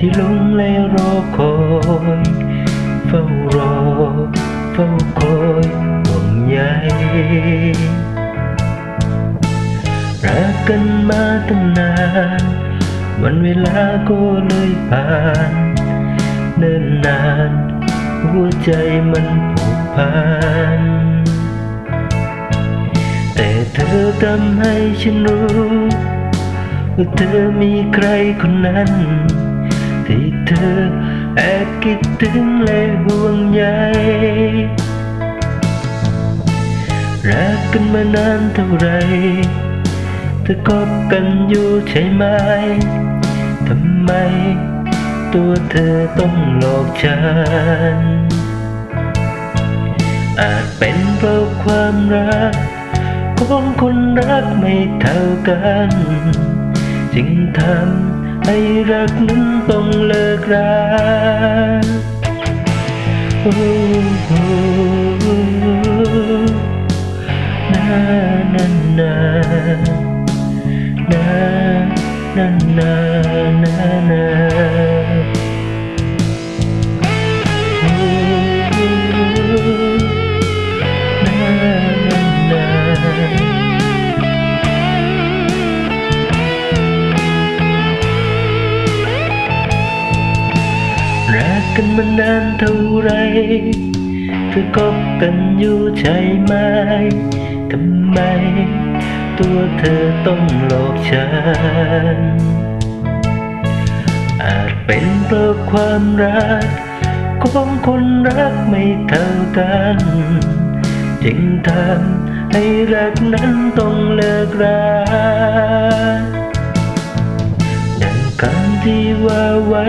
ที่ลงและรอคอยเฝ้ารอเฝ้าคอยห่วงใยรักกันมาตั้งนาน วันเวลาก็เลยผ่านเนิ่นนาน หัวใจมันผูกพันแต่เธอทำให้ฉันรู้ว่าเธอมีใครคนนั้น เธอ แอบคิดถึงและห่วงใยรักกันมานานเท่าไรเธอคบกันอยู่ใช่ไหมทำไม ตัวเธอต้องหลอกฉัน อาจเป็นเพราะความรัก ของคนรักไม่เท่ากัน จึงทำ ให้รักนั้นต้องเลิกราโอ้โหนานานานานานานา กันมานานเท่าไรเธอคบกันอยู่ใช่ไหมทำไม ตัวเธอต้องหลอกฉัน อาจเป็นเพราะความรักของคนรักไม่เท่ากันจึงทำให้รักนั้นต้องเลิกราดังคำที่ว่าไว้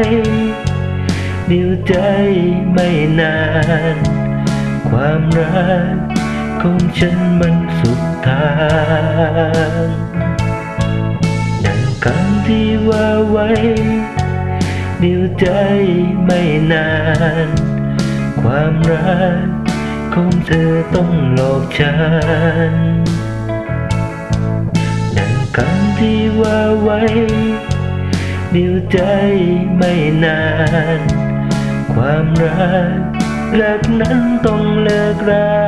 เดียวใจไม่นาน ความรักของฉันมันสุดทางดังคำที่ว่าไว้เดียวใจไม่นาน ความรักของเธอต้องหลอกฉันดังคำที่ว่าไว้เดียวใจไม่นาน ความรักรักนั้นต้องเลิกรา